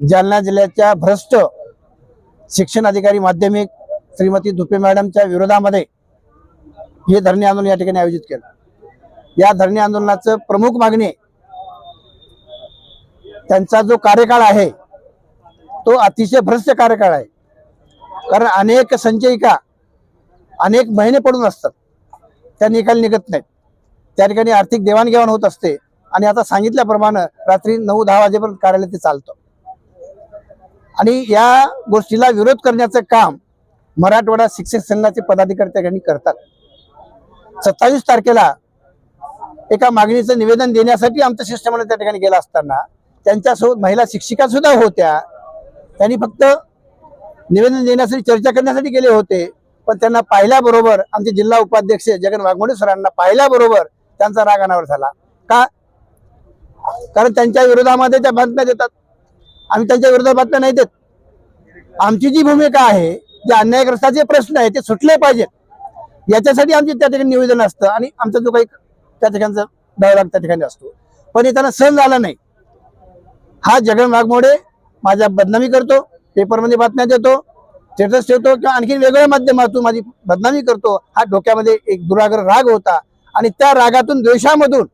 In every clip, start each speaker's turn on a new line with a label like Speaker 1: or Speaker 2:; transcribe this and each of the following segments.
Speaker 1: जालना जिल्ह्याच्या भ्रष्ट शिक्षण अधिकारी माध्यमिक श्रीमती धुपे मॅडमच्या विरोधामध्ये हे धरणे आंदोलन या ठिकाणी आयोजित केलं. या धरणे आंदोलनाचं प्रमुख मागणी त्यांचा जो कार्यकाळ आहे तो अतिशय भ्रष्ट कार्यकाळ आहे. कारण अनेक संचयिका अनेक महिने पडून असतात. त्या निकाल निघत नाहीत. त्या ठिकाणी आर्थिक देवाणघेवाण होत असते. आणि आता सांगितल्याप्रमाणे रात्री नऊ दहा वाजेपर्यंत कार्यालय ते चालतं. आणि या गोष्टीला विरोध करण्याचं काम मराठवाडा शिक्षक संघाचे पदाधिकारी त्या ठिकाणी करतात. सत्तावीस तारखेला एका मागणीचं निवेदन देण्यासाठी आमचं शिष्टमंडळ त्या ठिकाणी गेला असताना त्यांच्यासोबत महिला शिक्षिका सुद्धा होत्या. त्यांनी फक्त निवेदन देण्यासाठी चर्चा करण्यासाठी गेले होते. पण त्यांना पाहिल्याबरोबर आमचे जिल्हा उपाध्यक्ष जगन वाघमोडे सरांना पाहिल्याबरोबर त्यांचा राग अनावर झाला. का? कारण त्यांच्या विरोधामध्ये त्या बातम्या देतात. आम्ही त्यांच्या विरोधात बातम्या नाही देत. आमची जी भूमिका आहे जे अन्यायग्रस्ताचे प्रश्न आहे ते सुटले पाहिजेत. याच्यासाठी आमचे त्या ठिकाणी निवेदन असतं आणि आमचा जो काही त्या ठिकाणचा डायलॉग त्या ठिकाणी असतो. पण येताना त्यांना सहन झाला नाही. हा जगन वाघमोडे माझ्या बदनामी करतो पेपरमध्ये बातम्या देतो स्टेटस ठेवतो किंवा आणखी वेगळ्या माध्यमातून माझी बदनामी करतो हा डोक्यामध्ये एक दुराग्र राग होता. आणि त्या रागातून द्वेषामधून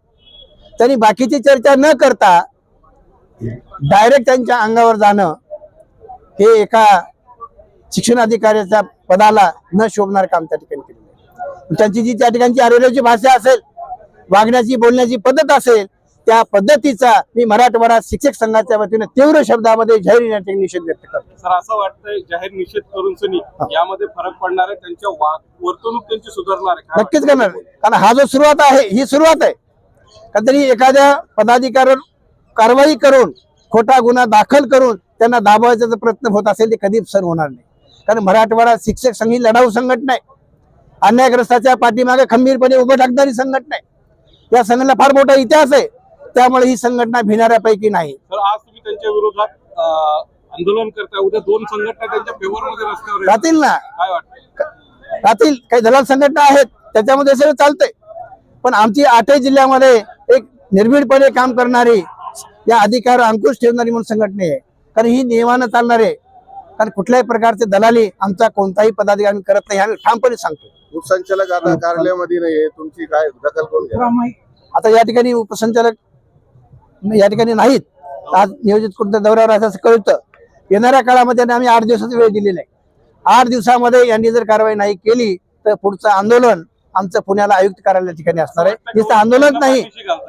Speaker 1: त्यांनी बाकीची चर्चा न करता डायरेक्ट त्यांच्या अंगावर जाणं हे एका शिक्षण अधिकाऱ्याच्या पदाला न शोभणार काम त्या ठिकाणी आहे. त्यांची जी त्या ठिकाणची आरोग्याची भाषा असेल वागण्याची बोलण्याची पद्धत असेल त्या पद्धतीचा मी मराठवाडा शिक्षक संघाच्या वतीने तीव्र शब्दामध्ये जाहीर निषेध व्यक्त करतो.
Speaker 2: सर असं वाटतंय जाहीर निषेध करून सनी यामध्ये फरक पडणार आहे त्यांच्या वर्तणूक त्यांची सुधारणार आहे.
Speaker 1: नक्कीच करणार कारण हा जो सुरुवात आहे ही सुरुवात आहे. कारण तरी एखाद्या पदाधिकाऱ्यावर कारवाई करून खोटा गुन्हा दाखल करून त्यांना दाबावायचा जर प्रयत्न होत असेल ते कधीच सर होणार नाही. कारण मराठवाडा शिक्षक संघ ही लढाऊ संघटना आहे. अन्यायग्रस्ताच्या पाठीमागे खंबीरपणे उभं टाकणारी संघटना आहे. या संघटनेला फार मोठा इतिहास आहे. त्यामुळे ही संघटना भिणाऱ्यापैकी नाही.
Speaker 2: तर आज तुम्ही त्यांच्या विरोधात अं, आंदोलन करताय. उद्या दोन संघटना त्यांच्या फेवर मध्ये रस्त्यावर येतात.
Speaker 1: राहतील ना?
Speaker 2: काय वाटतं
Speaker 1: राहतील. काही दलाल संघटना आहेत. त्याच्यामध्ये सगळं चालतंय. पण आमची आठही जिल्ह्यामध्ये एक निर्भीडपणे काम करणारी या अधिकार अंकुश ठेवणारी म्हणून संघटना आहे. कारण ही नियमानं चालणार आहे. कारण कुठल्याही प्रकारचे दलाली आमचा कोणताही पदाधिकारी आम्ही करत नाही आम्ही ठामपणे सांगतो.
Speaker 3: उपसंचालक आता कार्यालयामध्ये नाहीये. तुमची काय दखल कोण
Speaker 1: आता या ठिकाणी उपसंचालक या ठिकाणी नाहीत. आज नियोजित कोणत्या दौऱ्यावर असं कळतं. येणाऱ्या काळामध्ये आम्ही आठ दिवसाचा वेळ दिलेला आहे. आठ दिवसामध्ये यांनी जर कारवाई नाही केली तर पुढचं आंदोलन आमचं पुण्याला आयुक्त कार्यालया ठिकाणी असणार आहे. नुसतं आंदोलन नाही.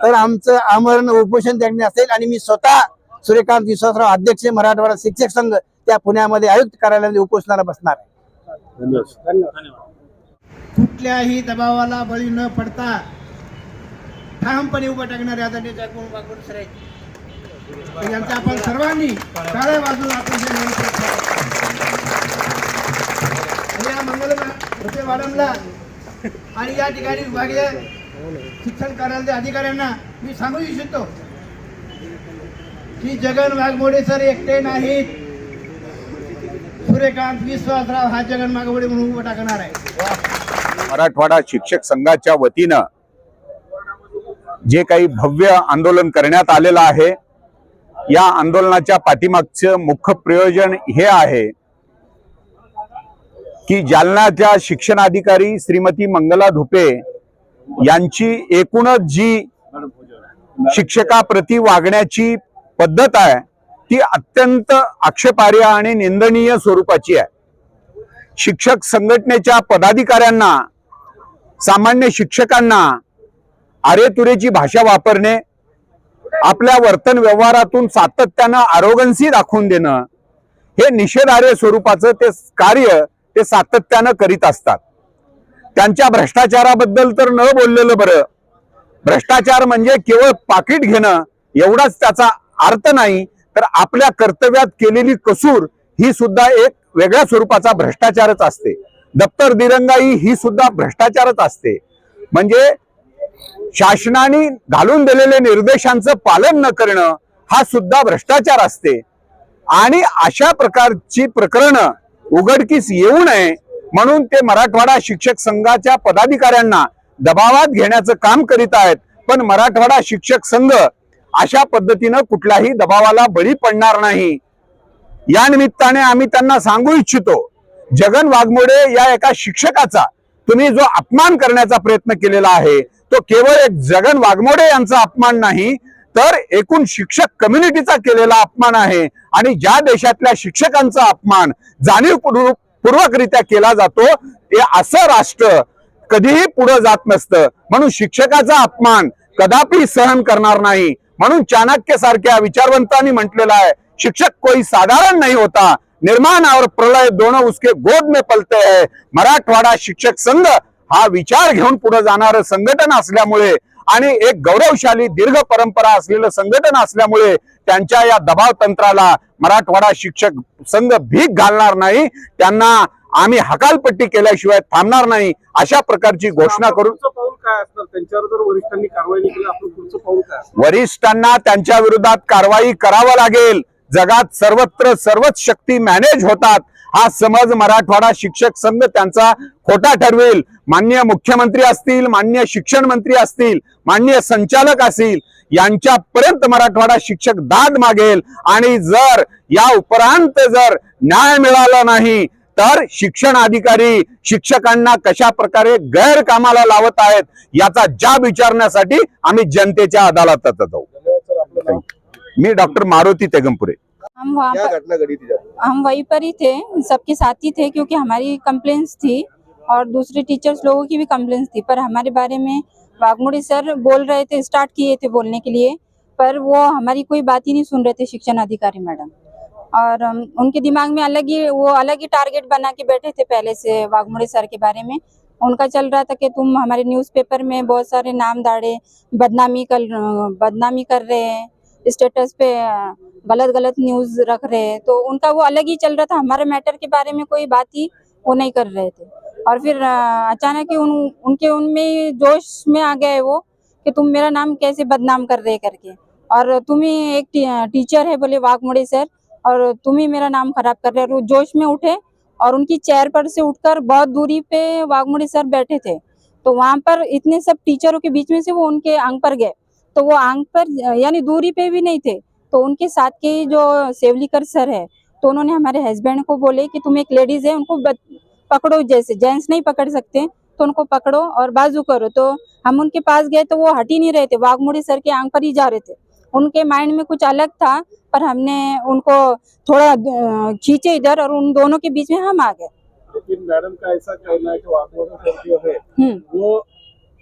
Speaker 1: तर आमचं आमरण उपोषण त्या ठिकाणी असेल आणि मी स्वतः सूर्यकांत विश्वासराव अध्यक्ष मराठवाडा शिक्षक संघ त्या पुण्यामध्ये आयुक्त कार्यालयामध्ये उपोषणाला बसणार आहे.
Speaker 3: धन्यवाद.
Speaker 1: कुठल्याही दबावाला बळी न पडता ठामपणे उभं टाकणारे आदरणीय जगमोहन सर आहेत यांचा आपण सर्वांनी टाळ्या वाजून आपण या मंगल मॅडमला आणि या ठिकाणी विभागीय शिक्षण कार्यालय अधिकाऱ्यांना मी सांगू इच्छितो की जगन वाघमोडे सर एकटे नाहीत. सूर्यकांत विश्वासराव हा जगन वाघमोडे म्हणून उभं टाकणार आहे.
Speaker 4: मराठवाडा शिक्षक संघाच्या वतीनं जे काही भव्य आंदोलन करण्यात आलेलं आहे या आंदोलनाच्या पाठीमागचं मुख्य प्रयोजन हे आहे. की जालनाच्या शिक्षणाधिकारी श्रीमती मंगला धुपे यांची एकूणच जी शिक्षकाप्रती वागण्याची पद्धत आहे ती अत्यंत आक्षेपार्ह आणि निंदनीय स्वरूपाची आहे. शिक्षक संघटनेच्या पदाधिकाऱ्यांना सामान्य शिक्षकांना आरेतुरेची भाषा वापरणे आपल्या वर्तन व्यवहारातून सातत्यानं आरोगन्सी दाखवून देणं हे निषेधार्ह स्वरूपाचं ते कार्य ते सातत्यानं करीत असतात. त्यांच्या भ्रष्टाचाराबद्दल तर न बोललेलं बरं. भ्रष्टाचार म्हणजे केवळ पाकिट घेणं एवढाच त्याचा अर्थ नाही तर आपल्या कर्तव्यात केलेली कसूर ही सुद्धा एक वेगळ्या स्वरूपाचा भ्रष्टाचारच असते. दप्तर दिरंगाई ही सुद्धा भ्रष्टाचारच असते. म्हणजे शासनाने घालून दिलेले निर्देशांचं पालन न करणं हा सुद्धा भ्रष्टाचार असते. आणि अशा प्रकारची प्रकरणं उघडकीस येऊ नये म्हणून ते मराठवाडा शिक्षक संघाच्या पदाधिकाऱ्यांना दबावात घेण्याचं काम करीत आहेत. पण मराठवाडा शिक्षक संघ अशा पद्धतीनं कुठल्याही दबावाला बळी पडणार नाही. या निमित्ताने आम्ही त्यांना सांगू इच्छितो जगन वाघमोडे या एका शिक्षकाचा तुम्ही जो अपमान करण्याचा प्रयत्न केलेला आहे तो केवळ एक जगन वाघमोडे यांचा अपमान नाही तर एकूण शिक्षक कम्युनिटीचा केलेला अपमान आहे. आणि ज्या देशातल्या शिक्षकांचा अपमान जाणीवपूर्वकरित्या पूर्वकरित्या केला जातो ते असं राष्ट्र कधीही पुढे जात नसतं. म्हणून शिक्षकाचा अपमान कदापि सहन करणार नाही. म्हणून चाणक्य सारख्या विचारवंतांनी म्हटलेलं आहे शिक्षक कोई साधारण नाही होता. निर्माण और प्रलय दोन उसके गोद में पलते है. मराठवाडा शिक्षक संघ हा विचार घेऊन पुढे जाणारं संघटन असल्यामुळे आणि एक गौरवशाली दीर्घ परंपरा असलेलं संघटन असल्यामुळे त्यांच्या या दबाव तंत्राला मराठवाडा शिक्षक संघ भीक घालणार नाही. त्यांना आम्ही हकालपट्टी केल्याशिवाय थांबणार नाही अशा प्रकारची घोषणा करून
Speaker 2: पुढचं पाऊल काय असणार? त्यांच्यावर जर वरिष्ठांनी कारवाई नाही केली आपलं पुढचं पाऊल काय असणार?
Speaker 4: वरिष्ठांना त्यांच्या विरोधात कारवाई करावं लागेल. जगात सर्वत्र सर्वच शक्ती मॅनेज होतात. हा समज मराठवाडा शिक्षक संघ त्यांचा खोटा ठरवेल. मान्य मुख्यमंत्री असतील मान्य शिक्षण मंत्री असतील मान्य संचालक असतील यांच्यापर्यंत मराठवाडा शिक्षक दाद मागेल. आणि जर या उपरांत जर न्याय मिळाला नाही तर शिक्षण अधिकारी शिक्षकांना कशा प्रकारे गैरकामाला लावत आहेत याचा जाब विचारण्यासाठी आम्ही जनतेच्या अदालतात जाऊ मी डॉक्टर मारुती तेगमपुरे.
Speaker 3: घटना जब
Speaker 5: हम वहीं पर ही थे, सबके साथ ही थे क्योंकि हमारी कंप्लेंट्स थी और दूसरे टीचर्स लोगों की भी कंप्लेंट्स थी। पर हमारे बारे में वाघमोड़ी सर बोल रहे थे स्टार्ट किए थे बोलने के लिए, पर वो हमारी कोई बात ही नहीं सुन रहे थे शिक्षण अधिकारी मैडम। और उनके दिमाग में अलग ही, वो अलग ही टारगेट बना के बैठे थे पहले से वाघमोड़ी सर के बारे में। उनका चल रहा था कि तुम हमारे न्यूज़पेपर में बहुत सारे नाम दाड़े, बदनामी कर बदनामी कर रहे हैं। स्टेटस पे गलत गलत न्यूज़ रख रहे हैं। तो उनका वो अलग ही चल रहा था। हमारे मैटर के बारे में कोई बात ही वो नहीं कर रहे थे। और फिर अचानक ही उन, उनके उनमें जोश में आ गए वो कि तुम मेरा नाम कैसे बदनाम कर रहे करके। और तुम ही एक टीचर है बोले वाघमोड़े सर, और तुम ही मेरा नाम खराब कर रहे हो। जोश में उठे और उनकी चेयर पर से उठकर बहुत दूरी पे वाघमोड़े सर बैठे थे। तो वहाँ पर इतने सब टीचरों के बीच में से वो उनके अंग पर गए। तो वो आंग पर यानी दूरी पे भी नहीं थे। तो उनके साथ के जो सेवलीकर सर है तो उन्होंने हमारे हस्बैंड को बोले कि तुम एक लेडीज़ है उनको पकड़ो जैसे जेंट्स नहीं पकड़ सकते। तो उनको पकड़ो और बाजू करो। तो हम उनके पास गए तो वो हट ही नहीं रहे थे वाघमोड़ी सर के आंग पर ही जा रहे थे। उनके माइंड में कुछ अलग था पर हमने उनको थोड़ा खींचे इधर और उन दोनों के बीच में हम आ गए।
Speaker 2: लेकिन मैडम का ऐसा कहना है कि वाघमोड़े सर जो है
Speaker 5: हम्म।
Speaker 2: वो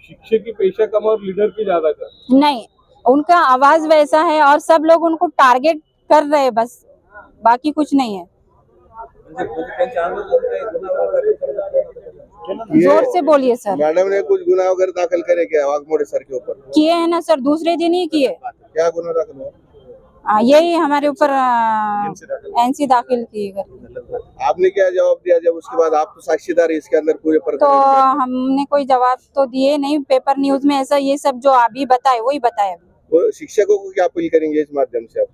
Speaker 2: शिक्षक की पेशा कम और लीडर की ज़्यादा कम
Speaker 5: नहीं उनका आवाज़ वैसा है और सब लोग उनको टारगेट कर रहे हैं बस बाकी कुछ नहीं है। ज़ोर से बोलिए सर।
Speaker 3: मैडम ने कुछ गुनाह वगैरह दाखिल करे क्या? वाघमोड़े सर के ऊपर?
Speaker 5: किए हैं ना सर दूसरे दिन ही किए।
Speaker 3: क्या गुना दाखिल हुआ?
Speaker 5: यही हमारे ऊपर एनसी दाखिल की गई
Speaker 3: आपने क्या जवाब दिया जब उसके बाद आप तो साक्षीदार इसके अंदर पूरे
Speaker 5: पर
Speaker 3: तो
Speaker 5: हमने कोई जवाब तो दिए नहीं पेपर न्यूज़ में ऐसा ये सब जो अभी बताए वही बताए।
Speaker 3: शिक्षकों को क्या अपील करेंगे इस माध्यम से आप?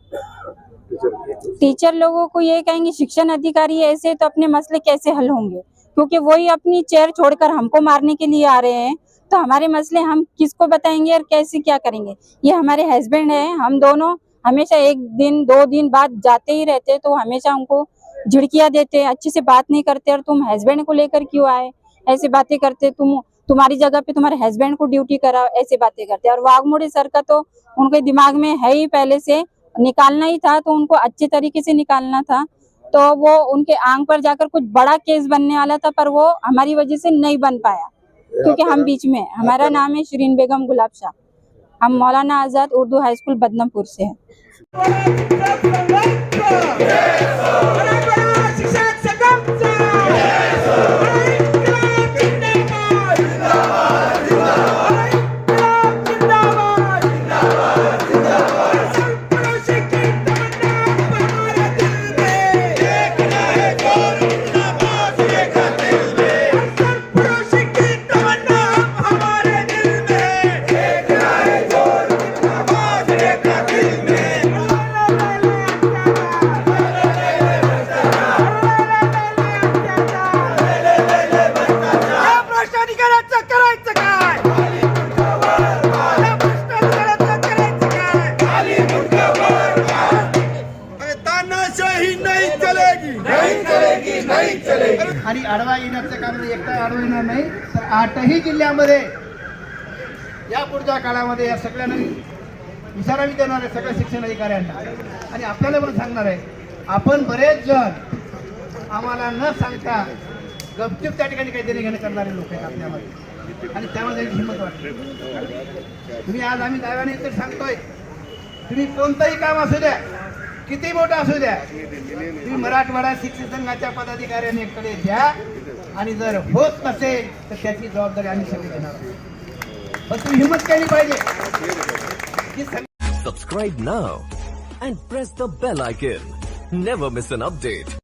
Speaker 5: टीचर लोगों को ये कहेंगे शिक्षण अधिकारी ऐसे तो अपने मसले कैसे हल होंगे? क्योंकि वही अपनी चेयर छोड़कर हमको मारने के लिए आ रहे हैं। तो हमारे मसले हम किसको बताएँगे और कैसे क्या करेंगे? ये हमारे हस्बैंड है हम दोनों हमेशा एक दिन दो दिन बाद जाते ही रहते तो हमेशा उनको झिड़कियाँ देते हैं, अच्छे से बात नहीं करते और तुम हस्बैंड को लेकर क्यों आए? ऐसे बातें करते तुम तुम्हारी जगह पे तुम्हारे हस्बैंड को ड्यूटी कराओ ऐसे बातें करते और वाघमोड़ी सर का तो उनके दिमाग में है ही पहले से निकालना ही था तो उनको अच्छे तरीके से निकालना था। तो वो उनके आंग पर जाकर कुछ बड़ा केस बनने वाला था पर वो हमारी वजह से नहीं बन पाया क्योंकि हम बीच में हैं। हमारा नाम है शरीन बेगम गुलाब शाह। हम मौलाना आजाद उर्दू हाई स्कूल बदनमपुर से हैं।
Speaker 1: नाही तर आठही जिल्ह्यामध्ये या पुढच्या काळामध्ये या सगळ्यांना इशारा मी देणार आहे सगळ्या शिक्षण अधिकाऱ्यांना. आणि आपल्याला पण सांगणार आहे आपण बरेच जण आम्हाला न सांगता गपचूप त्या ठिकाणी काही देणे घेणं करणारे लोक आहेत आपल्यामध्ये. आणि त्यामध्ये हिंमत वाटते. तुम्ही आज आम्ही दाव्याने तर सांगतोय तुम्ही कोणतंही काम असू द्या किती मोठं असू द्या तुम्ही मराठवाडा शिक्षक संघाच्या पदाधिकाऱ्यांकडे द्या आणि जर होत नसेल तर त्याची जबाबदारी आम्ही सगळी घेणार आहोत पण तुम्ही हिंमत केली पाहिजे की सग-
Speaker 6: Subscribe now and press the bell icon. Never miss an update.